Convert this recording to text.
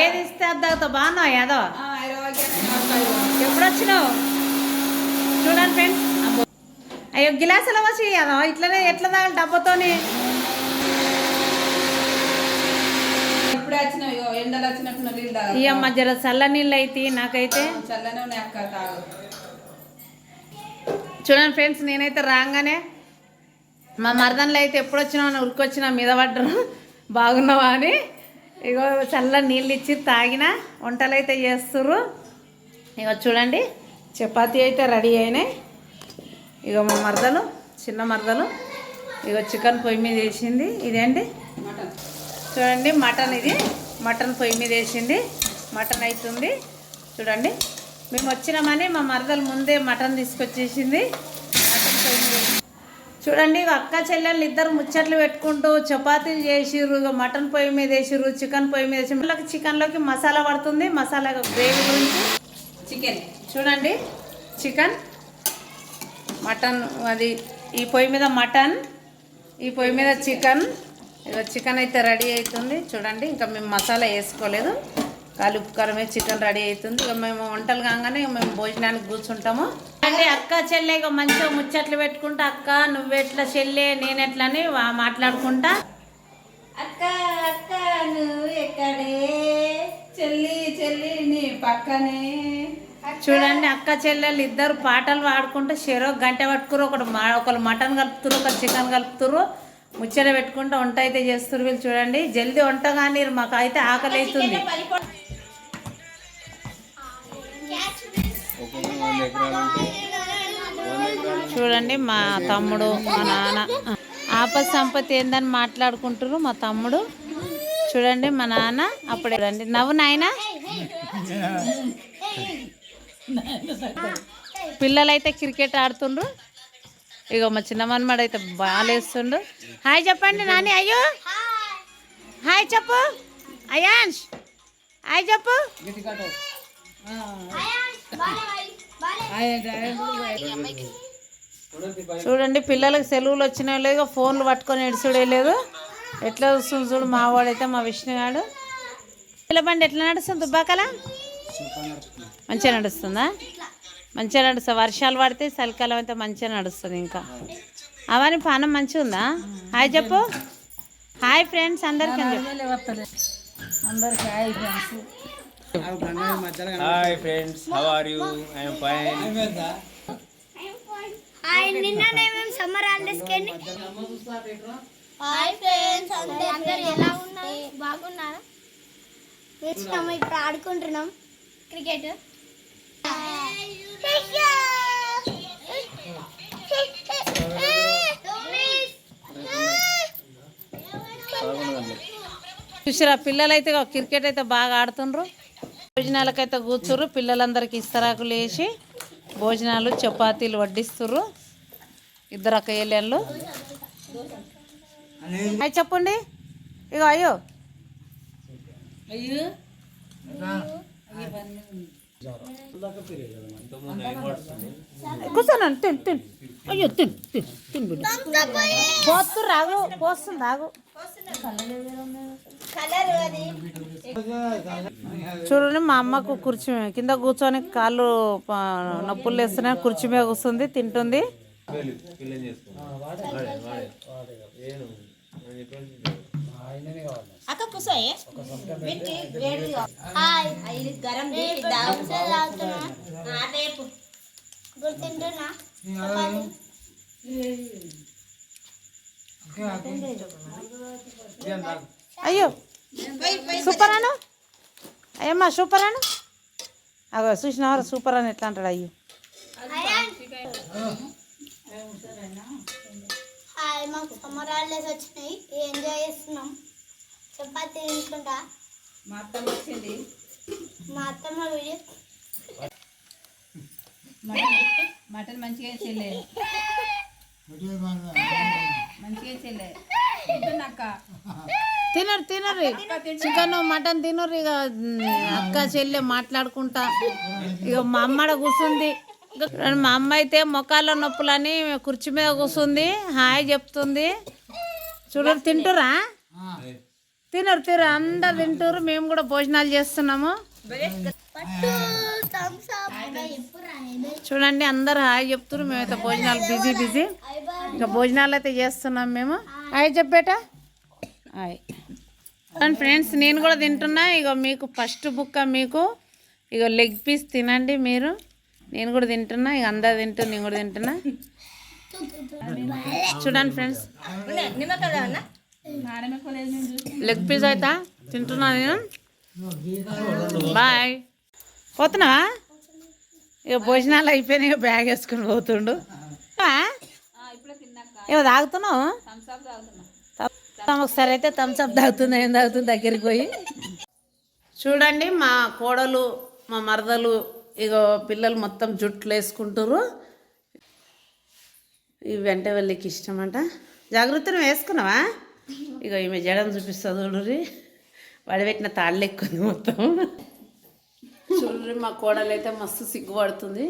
ఏది ఇస్తే అది తాగుతావు? బాగున్నావు తాగుతావు. ఎప్పుడు వచ్చినావు చూడండి ఫ్రెండ్స్. అయ్యో గిలాసుల వచ్చి యాదవ్? ఇట్లనే ఎట్లా తాగాలి డబ్బతోని? ఇక మధ్యలో చల్ల నీళ్ళు అయితే నాకైతే. చూడండి ఫ్రెండ్స్ నేనైతే రాగానే మా మరదన్లు అయితే ఎప్పుడు వచ్చినా ఉరికొచ్చినా మీద పడ్డరు. బాగున్నావా అని. ఇగో చల్ల నీళ్ళు ఇచ్చి తాగిన వంటలు అయితే చేస్తుర్రు. ఇగో చూడండి చపాతీ అయితే రెడీ అయినాయి. ఇగో మా మరదలు చిన్న మరదలు ఇగో చికెన్ పొయ్యి మీద వేసింది. ఇదేంటి? మటన్ చూడండి మటన్ ఇది. మటన్ పొయ్యి మీద వేసింది. మటన్ అవుతుంది చూడండి మేము వచ్చినామని మా మరదలు ముందే మటన్ తీసుకొచ్చేసింది మటన్ పొయ్యి మీద వేసి- చూడండి అక్క చెల్లెళ్ళు ఇద్దరు ముచ్చట్లు పెట్టుకుంటూ చపాతీలు చేసిర్రు ఇక మటన్ పొయ్యి మీద వేసిర్రు చికెన్ పొయ్యి మీద వేసి మళ్ళీ చికెన్లోకి మసాలా పడుతుంది మసాలా గ్రేవీ గురించి. చికెన్. చూడండి చికెన్ మటన్ అది ఈ పొయ్యి మీద మటన్ ఈ పొయ్యి మీద చికెన్. ఇక చికెన్ అయితే రెడీ అవుతుంది చూడండి ఇంకా మేము మసాలా వేసుకోలేదు. కాలు ఉప్పు కారమే చికెన్ రెడీ అవుతుంది. ఇక మేము వంటలు కాగానే ఇక మేము భోజనానికి కూర్చుంటాము. అంటే అక్క చెల్లె ఇక మంచిగా ముచ్చట్లు పెట్టుకుంటా అక్క నువ్వెట్లా చెల్లె నేనెట్లా అని మాట్లాడుకుంటా. అక్క అక్క నువ్వు ఎక్కడే? చెల్లి చెల్లి నీ పక్కనే. చూడండి అక్క చెల్లెలు ఇద్దరు పాటలు పాడుకుంటూ చెరో గంట పట్టుకురు ఒకటి మా- ఒకరు మటన్ కలుపుతురు ఒకరు చికెన్ కలుపుతురు. ముచ్చట పెట్టుకుంటూ వంట అయితే చేస్తురు వీళ్ళు చూడండి. జల్దీ వంట కానీ మాకు అయితే ఆకలి అవుతుంది చూడండి మా తమ్ముడు మా నాన్న. ఆపద సంపత్తి ఏందని మాట్లాడుకుంటారు మా తమ్ముడు. చూడండి మా నాన్న అప్పుడే చూడండి. నవ్వు నాయనా. పిల్లలైతే క్రికెట్ ఆడుతుండ్రు. ఇక మా చిన్న మనమాడు అయితే బాగాలేస్తుండు హాయ్ చెప్పండి నాని అయ్యో. హాయ్ చెప్పు. అయాన్ష్ హాయ్ చెప్పు. చూడండి పిల్లలకు సెలవులు వచ్చినా లేదు ఫోన్లు పట్టుకొని ఎడుచుడే లేదు. ఎట్లా చూస్తుంది చూడు మా వాడైతే మా విష్ణుగాడు పిల్ల బండి ఎట్లా నడుస్తుంది దుబ్బాకల? మంచిగా నడుస్తుందా? మంచిగా నడుస్తుంది వర్షాలు పడితే చలికాలం అయితే మంచిగా నడుస్తుంది ఇంకా. అవన్నీ పానం మంచిగా ఉందా? హాయ్ చెప్పు. హాయ్ ఫ్రెండ్స్ అందరికీ అందరికీ hi friends. Hi friends, how are you? I am fine. Hi నిన్ననే మేము సమ్మర్ హాలిడేస్కి హాయ్ ఫ్రెండ్స్ అందరు ఎలా ఉన్నారు? బాగున్నారా? వచ్చినాము ఇప్పుడు ఆడుకుంటున్నాం. క్రికెట్. చూసారా పిల్లలైతే ఇగో క్రికెట్ అయితే బాగా ఆడుతుండ్రు. భోజనాలకైతే కూర్చుర్రు. పిల్లలందరికీ ఇస్తరాకులు వేసి భోజనాలు చపాతీలు వడ్డిస్తుర్రు. ఇద్దరు అక్క ఏళ్ళు అవి చెప్పండి. ఇగో అయ్యో. కూర్చోనండి తిన్ తిన్. అయ్యో తిన్ తిన్ తిన్ బిడ్డ. రాగు పోస్తుంది రాగు. చూడండి మా అమ్మకు కుర్చీ మీద- కింద కూర్చొని కాళ్ళు ప- నొప్పులు వేస్తున్నాయి కుర్చీ మీద కూర్చుంది తింటుంది. హాయ్. గరం గుర్తింటున్నా అయ్యో. సూపర్ అను? అయ్యమ్మా సూపర్ అను? అగో చూసినవారు సూపర్ అని ఎట్లా అంటాడు అయ్యో? హాయ్ మాకు సమ్మర్ హాలిడేస్ వచ్చినాయి. ఎంజాయ్ చేస్తున్నాం. చపాతీ తింటుంటా మా అత్తమ్మ వచ్చింది. మా అత్తమ్మ వీడియో. మటన్ మంచిగా చెల్లే మంచిగా చెల్లే తింటున్నాక్క తినరు తినరు. చికెన్ మటన్ తినరు ఇక అక్క చెల్లె మాట్లాడుకుంటా. ఇక మా అమ్మడ కూర్చుంది మా అమ్మ అయితే మొక్కల నొప్పులని కుర్చీ మీద కూర్చుంది హాయ్ చెప్తుంది. చూడరు తింటురా? తినరు తినరు అందరు తింటారు మేము కూడా భోజనాలు చేస్తున్నాము. చూడండి అందరు హాయ్ చెప్తున్నారు మేమైతే భోజనాలు బిజీ బిజీ. ఇంకా భోజనాలు అయితే చేస్తున్నాం మేము. హాయ్ చెప్పేట. హాయ్. అండ్ ఫ్రెండ్స్ నేను కూడా తింటున్నా. ఇగో మీకు ఫస్ట్ బుక్క మీకు. ఇగో లెగ్ పీస్ తినండి మీరు. నేను కూడా తింటున్నా. ఇక అందరు తింటున్నా నేను కూడా తింటున్నా. చూడండి ఫ్రెండ్స్ లెగ్ పీస్ అయితే? తింటున్నా నేను. బాయ్ పోతున్నావా? ఇక భోజనాలు అయిపోయినాయి. ఇక బ్యాగ్ వేసుకుని పోతుండు. ఆ? ఏమో తాగుతున్నావు? థమ్ ఒకసారి అయితే థమ్స్అప్ తాగుతుంది ఏం తాగుతుంది దగ్గరికి పోయి. చూడండి మా కోడలు మా మరదలు ఇగో పిల్లలు మొత్తం జుట్లు వేసుకుంటారు ఇవి వెంట వెళ్ళకి ఇష్టం అంట జాగ్రత్తను వేసుకున్నావా? ఇగో ఈమె జడం చూపిస్తుంది చూడుర్రి. వడబెట్టిన తాళ్ళు ఎక్కుంది మొత్తం. చూడండి మా కోడలు అయితే మస్తు సిగ్గుపడుతుంది.